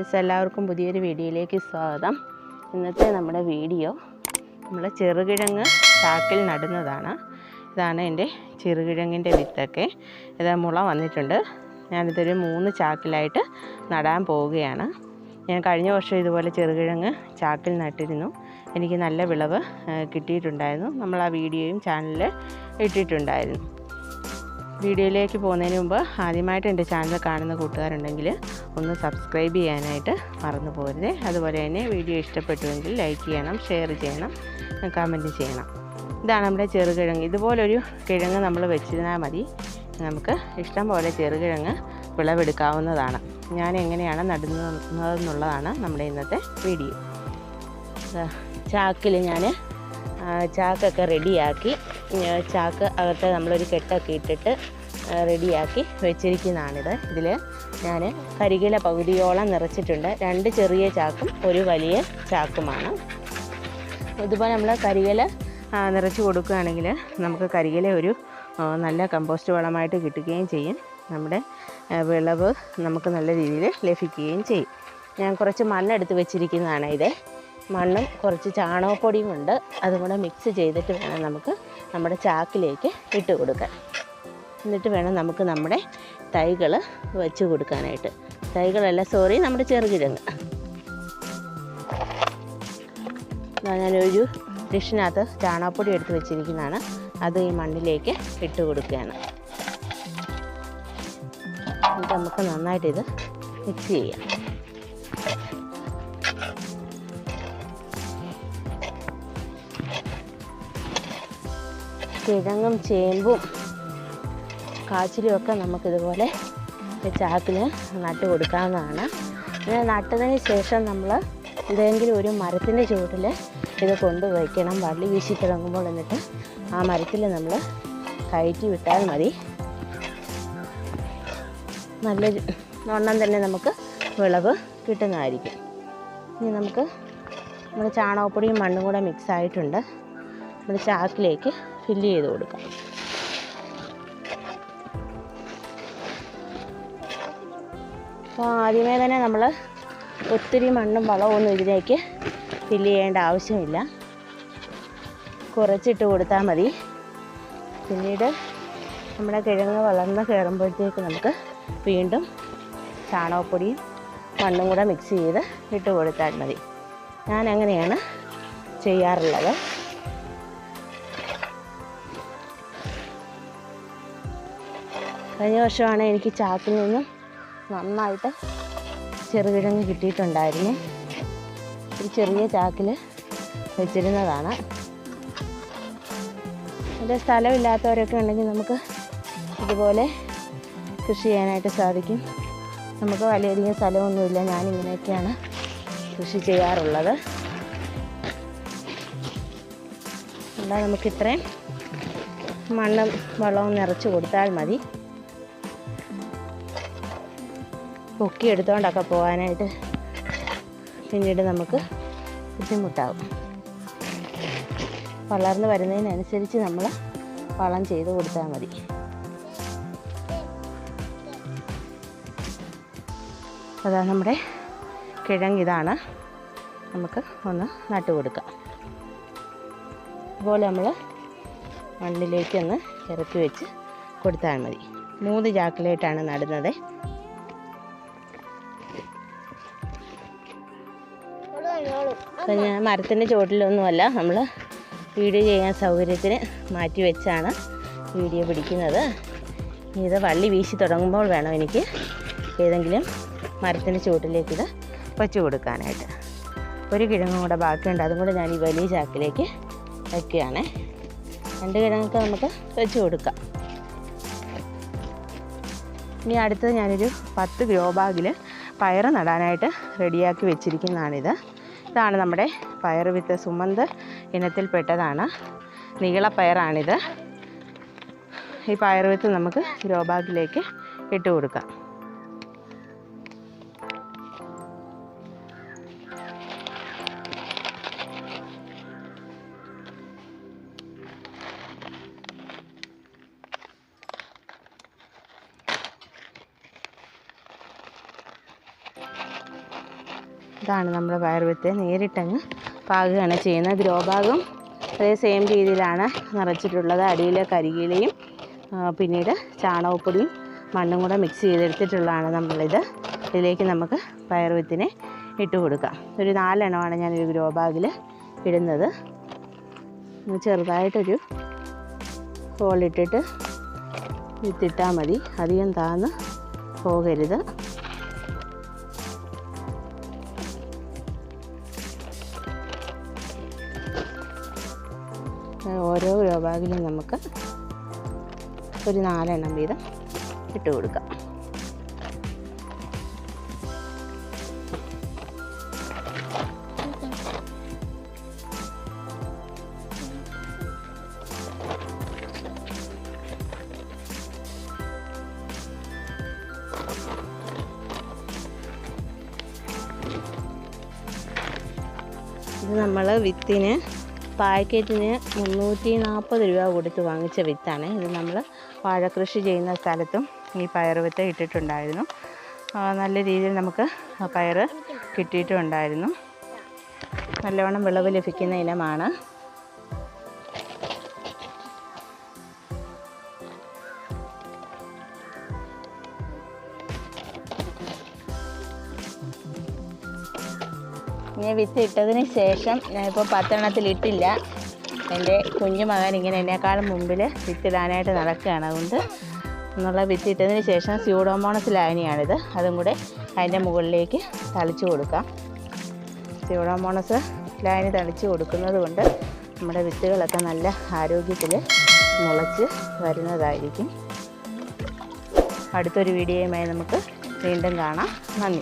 Friends എല്ലാവർക്കും പുതിയൊരു വീഡിയോയിലേക്ക് സ്വാഗതം. ഇന്നത്തെ നമ്മുടെ വീഡിയോ നമ്മൾ ചെറുകിഴങ്ങ് ചാക്കിൽ നടുന്നതാണ്. ഇതാണ് എന്റെ ചെറുകിഴങ്ങിന്റെ വിത്തൊക്കെ. ഇത് മുള വന്നിട്ടുണ്ട്. ഞാനിതൊരു മൂന്ന് ചാക്കിലായിട്ട് നടാൻ പോവുകയാണ്. ഞാൻ കഴിഞ്ഞ വർഷം ഇതുപോലെ ചെറുകിഴങ്ങ് ചാക്കിൽ നട്ടിരുന്നു. എനിക്ക് നല്ല വിളവ് കിട്ടിയിട്ടുണ്ടായിരുന്നു. നമ്മൾ ആ വീഡിയോയും ചാനലിൽ ഇട്ടിട്ടുണ്ടായിരുന്നു. വീഡിയോയിലേക്ക് പോകുന്നതിന് മുമ്പ് ആദ്യമായിട്ട് എന്റെ ചാനൽ കാണുന്ന കൂട്ടുകാരുണ്ടെങ്കിൽ ഒന്ന് സബ്സ്ക്രൈബ് ചെയ്യാനായിട്ട് മറന്നു പോകരുത് അതുപോലെ തന്നെ വീഡിയോ ഇഷ്ടപ്പെട്ടുവെങ്കിൽ ലൈക്ക് ചെയ്യണം ഷെയർ ചെയ്യണം കമന്റ് ചെയ്യണം. ഇതാണ് നമ്മുടെ ചെറുകിഴങ്ങ്. ഇതുപോലൊരു കിഴങ്ങ് നമ്മൾ വെച്ചിരുന്നാൽ മതി. നമുക്ക് ഇഷ്ടം പോലെ ചെറുകിഴങ്ങ് വിളവെടുക്കാവുന്നതാണ്. ഞാൻ എങ്ങനെയാണ് നടുന്നതെന്നുള്ളതാണ് നമ്മുടെ ഇന്നത്തെ വീഡിയോ. ചാക്കിൽ ഞാൻ ചാക്കൊക്കെ റെഡിയാക്കി ചാക്ക് അകത്ത് നമ്മളൊരു കെട്ടൊക്കെ ഇട്ടിട്ട് റെഡിയാക്കി വെച്ചിരിക്കുന്നതാണിത്. ഇതിൽ ഞാൻ കരികില പകുതിയോളം നിറച്ചിട്ടുണ്ട്. രണ്ട് ചെറിയ ചാക്കും ഒരു വലിയ ചാക്കുമാണ്. ഇതുപോലെ നമ്മൾ കരികില നിറച്ച് കൊടുക്കുകയാണെങ്കിൽ നമുക്ക് കരികില ഒരു നല്ല കമ്പോസ്റ്റ് വളമായിട്ട് കിട്ടുകയും ചെയ്യും. നമ്മുടെ വിളവ് നമുക്ക് നല്ല രീതിയിൽ ലഭിക്കുകയും ചെയ്യും. ഞാൻ കുറച്ച് മണ്ണെടുത്ത് വെച്ചിരിക്കുന്നതാണ് ഇത് മണ്ണും കുറച്ച് ചാണകപ്പൊടിയും ഉണ്ട് അതും കൂടെ മിക്സ് ചെയ്തിട്ട് വേണം നമുക്ക് നമ്മുടെ ചാക്കിലേക്ക് ഇട്ട് കൊടുക്കാൻ. എന്നിട്ട് വേണം നമുക്ക് നമ്മുടെ തൈകൾ വെച്ച് കൊടുക്കാനായിട്ട്. തൈകളല്ല സോറി നമ്മുടെ ചെറുകിഴങ്ങ്. ഞാനൊരു ഡിഷിനകത്ത് ചാണകപ്പൊടി എടുത്ത് വെച്ചിരിക്കുന്നതാണ്. അത് ഈ മണ്ണിലേക്ക് ഇട്ട് കൊടുക്കുകയാണ്. എന്നിട്ട് നമുക്ക് നന്നായിട്ടിത് മിക്സ് ചെയ്യാം. കിഴങ്ങും ചേമ്പും കാച്ചിലും ഒക്കെ നമുക്കിതുപോലെ ചാക്കിൽ നട്ട് കൊടുക്കാവുന്നതാണ്. പിന്നെ നട്ടതിന് ശേഷം നമ്മൾ ഏതെങ്കിലും ഒരു മരത്തിന്റെ ചുവട്ടിൽ ഇത് കൊണ്ടുവയ്ക്കണം വള്ളി വീശി തുടങ്ങുമ്പോൾ എന്നിട്ട് ആ മരത്തിൽ നമ്മൾ കയറ്റി വിട്ടാൽ മതി. നല്ല ഒണ്ണം തന്നെ നമുക്ക് വിളവ് കിട്ടുന്നതായിരിക്കും. ഇനി നമുക്ക് നമ്മുടെ ചാണകപ്പൊടിയും മണ്ണും കൂടെ മിക്സ് ആയിട്ടുണ്ട്. നമ്മുടെ ചാക്കിലേക്ക് ഫില്ല് ചെയ്ത് കൊടുക്കാം. അപ്പോൾ ആദ്യമേ തന്നെ നമ്മൾ ഒത്തിരി മണ്ണും വളമൊന്നും ഇതിലേക്ക് ഫില്ല് ചെയ്യേണ്ട ആവശ്യമില്ല. കുറച്ചിട്ട് കൊടുത്താൽ മതി. പിന്നീട് നമ്മുടെ കിഴങ്ങ് വളർന്ന് കയറുമ്പോഴത്തേക്ക് നമുക്ക് വീണ്ടും ചാണകപ്പൊടിയും മണ്ണും കൂടെ മിക്സ് ചെയ്ത് ഇട്ട് കൊടുത്താൽ മതി. ഞാൻ അങ്ങനെയാണ് ചെയ്യാറുള്ളത്. കഴിഞ്ഞ വർഷമാണ് എനിക്ക് ചാക്കിൽ നിന്നും നന്നായിട്ട് ചെറുകിഴങ്ങ് കിട്ടിയിട്ടുണ്ടായിരുന്നു. ഒരു ചെറിയ ചാക്കിൽ വെച്ചിരുന്നതാണ്. എന്റെ സ്ഥലമില്ലാത്തവരൊക്കെ ഉണ്ടെങ്കിൽ നമുക്ക് ഇതുപോലെ കൃഷി ചെയ്യാനായിട്ട് സാധിക്കും. നമുക്ക് വലിയധികം സ്ഥലമൊന്നുമില്ല. ഞാനിങ്ങനെയൊക്കെയാണ് കൃഷി ചെയ്യാറുള്ളത്. എന്നാൽ നമുക്ക് ഇത്രയും മണ്ണും വെള്ളവും നിറച്ച് കൊടുത്താൽ മതി. പൊക്കി എടുത്തുകൊണ്ടൊക്കെ പോകാനായിട്ട് പിന്നീട് നമുക്ക് ബുദ്ധിമുട്ടാവും. വളർന്ന് വരുന്നതിനനുസരിച്ച് നമ്മൾ വളം ചെയ്ത് കൊടുത്താൽ മതി. അതാ നമ്മുടെ കിഴങ്ങ് ഇതാണ്. നമുക്ക് ഒന്ന് നട്ടു കൊടുക്കാം. അതുപോലെ നമ്മൾ മണ്ണിലേക്ക് ഒന്ന് ഇറക്കി വെച്ച് കൊടുത്താൽ മതി. മൂന്ന് ചാക്കിലായിട്ടാണ് നടുന്നത്. അപ്പം ഞാൻ മരത്തിന്റെ ചുവട്ടിലൊന്നുമല്ല നമ്മൾ വീഡിയോ ചെയ്യാൻ സൗകര്യത്തിന് മാറ്റി വെച്ചാണ് വീഡിയോ പിടിക്കുന്നത്. ഇത് വള്ളി വീശി തുടങ്ങുമ്പോൾ വേണം എനിക്ക് ഏതെങ്കിലും മരത്തിന്റെ ചുവട്ടിലേക്ക് ഇത് വെച്ച് കൊടുക്കാനായിട്ട്. ഒരു കിഴങ്ങും കൂടെ ബാക്കിയുണ്ട് അതും കൂടെ ഞാൻ ഈ വലിയ ചാക്കിലേക്ക് വയ്ക്കുകയാണ് രണ്ട് കിഴങ്ങൊക്കെ നമുക്ക് വെച്ച് കൊടുക്കാം. ഇനി അടുത്തത് ഞാനൊരു പത്ത് ഗ്രോ ബാഗിൽ പയർ നടാനായിട്ട് റെഡിയാക്കി വെച്ചിരിക്കുന്നതാണിത്. ഇതാണ് നമ്മുടെ പയർ വിത്ത് സുമന്ത് ഇനത്തിൽപ്പെട്ടതാണ് നീളപ്പയറാണിത് ഈ പയർ വിത്ത് നമുക്ക് ഗ്രോ ബാഗിലേക്ക് ഇട്ട് കൊടുക്കാം. ഇതാണ് നമ്മുടെ പയർവിത്ത് നേരിട്ടങ്ങ് പാകുകയാണ് ചെയ്യുന്നത്. ഗ്രോ ഭാഗം അതേ സെയിം രീതിയിലാണ് നിറച്ചിട്ടുള്ളത്. അടിയിലെ കരികിലയും പിന്നീട് ചാണകപ്പൊടിയും മണ്ണും കൂടെ മിക്സ് ചെയ്തെടുത്തിട്ടുള്ളതാണ് നമ്മളിത്. ഇതിലേക്ക് നമുക്ക് പയർവിത്തിനെ ഇട്ട് കൊടുക്കാം. ഒരു നാലെണ്ണമാണ് ഞാനൊരു ഗ്രോ ബാഗിൽ ഇടുന്നത്. ചെറുതായിട്ടൊരു ഹോളിട്ടിട്ട് വിത്തിട്ടാൽ മതി. അധികം താന്ന് പോകരുത്. ഓരോ ഗ്രോ ബാഗിലും നമുക്ക് ഒരു നാലെണ്ണം വീതം ഇട്ട് കൊടുക്കാം. ഇത് നമ്മൾ വിത്തിന് പാക്കറ്റിന് മുന്നൂറ്റി നാൽപ്പത് രൂപ കൊടുത്ത് വാങ്ങിച്ച വിത്താണ്. ഇത് നമ്മൾ വാഴക്കൃഷി ചെയ്യുന്ന സ്ഥലത്തും ഈ പയർ വിത്ത് ഇട്ടിട്ടുണ്ടായിരുന്നു. നല്ല രീതിയിൽ നമുക്ക് പയർ കിട്ടിയിട്ടുണ്ടായിരുന്നു. നല്ലവണ്ണം വിളവ് ലഭിക്കുന്ന ഇനമാണ്. ഞാൻ വിത്ത് ഇട്ടതിന് ശേഷം ഞാനിപ്പോൾ പത്തെണ്ണത്തിൽ ഇട്ടില്ല എന്റെ കുഞ്ഞു മകൻ ഇങ്ങനെ എന്നെക്കാളും മുമ്പിൽ വിത്തിടാനായിട്ട് നടക്കുകയാണ്. അതുകൊണ്ട് എന്നുള്ള വിത്ത് ഇട്ടതിന് ശേഷം സ്യൂഡോമോണസ് ലായനിയാണിത്. അതും കൂടെ അതിന്റെ മുകളിലേക്ക് തളിച്ചു കൊടുക്കാം. സ്യൂഡോമോണസ് ലായനി തളിച്ചു കൊടുക്കുന്നത് കൊണ്ട് നമ്മുടെ വിത്തുകളൊക്കെ നല്ല ആരോഗ്യത്തിൽ മുളച്ച് വരുന്നതായിരിക്കും. അടുത്തൊരു വീഡിയോയുമായി നമുക്ക് വീണ്ടും കാണാം. നന്ദി.